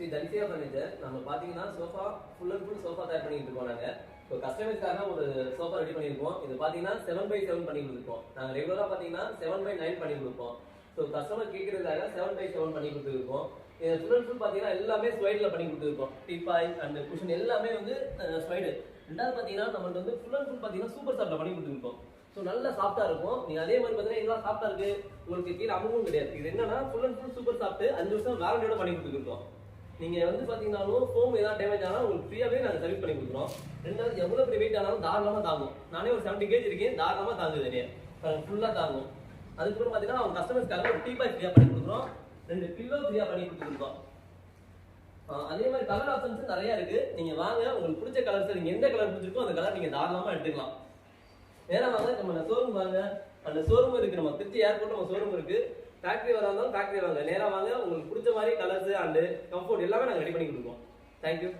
Sri தரிசியா furniture நம்ம பாத்தீங்கன்னா sofa full and full sofa தயார் பண்ணிட்டு இருக்கோம் நாங்க. இப்போ கஸ்டமர்ஸ்க்காக ஒரு சோஃபா ரெடி பண்ணியிருக்கோம். இது பாத்தீங்கன்னா செவன் பை செவன் பண்ணி கொடுத்துருக்கோம். நாங்க ரெகுலரா பாத்தீங்கன்னா செவன் பை நைன் பண்ணி கொடுப்போம் ஸோ கஸ்டமர் கேட்கறதுக்காக செவன் பை செவன் பண்ணி கொடுத்துருக்கோம். இது ஃபுல் அண்ட் ஃபுல் பாத்தீங்கன்னா எல்லாமே ஸ்வைடில் பண்ணி கொடுத்துருக்கோம். டிப்பாய் அண்ட் குஷன் எல்லாமே வந்து ஸ்வைடு ரெண்டாவது பாத்தீங்கன்னா நம்மள்ட்ட வந்து ஃபுல் அண்ட் ஃபுல் பாத்தீங்கன்னா சூப்பர் சாஃப்ட்டில் பண்ணி கொடுத்துருக்கோம். ஸோ நல்லா சாஃப்டா இருக்கும். நீங்க அதே மாதிரி பார்த்தீங்கன்னா இதெல்லாம் சாஃப்டா இருக்கு. உங்களுக்கு கீழே அமௌண்ட் கிடையாது. இது என்னன்னா ஃபுல் அண்ட் ஃபுல் சூப்பர் சாப்பிட்டு அஞ்சு வருஷம் வேலண்டியோட பண்ணி கொடுத்துருக்கோம். நீங்கள் வந்து பார்த்தீங்கனாலும் ஃபோம் ஏதாவது டேமேஜ் ஆனால் உங்களுக்கு ஃப்ரீயாகவே நாங்கள் சர்வீஸ் பண்ணி கொடுக்குறோம் ரெண்டாவது எவ்வளோ பெரிய வெயிட் ஆனாலும் தாராளமாக தாங்கும். நானே ஒரு செவன்டி கேஜ் இருக்கேன் தாராளமாக தாங்குது என்னைய. ஃபுல்லாக தாங்கும். அதுக்கப்புறம் பார்த்தீங்கன்னா அவங்க கஸ்டமர்ஸ்க்காக ஒரு டீ பாய் ஃப்ரீயாக பண்ணி கொடுக்குறோம் ரெண்டு பில்லோ ஃப்ரீயாக பண்ணி கொடுத்துருக்கோம். அதே மாதிரி கலர் ஆப்ஷன்ஸ் நிறைய இருக்கு. நீங்க வாங்க உங்களுக்கு பிடிச்ச கலர்ஸ் நீங்க எந்த கலர் பிடிச்சிருக்கோ அந்த கலர் நீங்க தாராளமா எடுத்துக்கலாம். நேரா வாங்க நம்ம ஷோரூம் வாங்க. அந்த ஷோரூம் இருக்கு நம்ம திருச்சி ஏர்போர்ட் நம்ம ஷோரூம் இருக்கு. ஃபேக்ட்ரி வரா இருந்தாலும் வாங்க. நேராக வாங்க உங்களுக்கு பிடிச்ச மாதிரி கலர்ஸ் அண்டு கம்ஃபோர்ட் எல்லாமே நாங்கள் ரெடி பண்ணி கொடுப்போம். தேங்க்யூ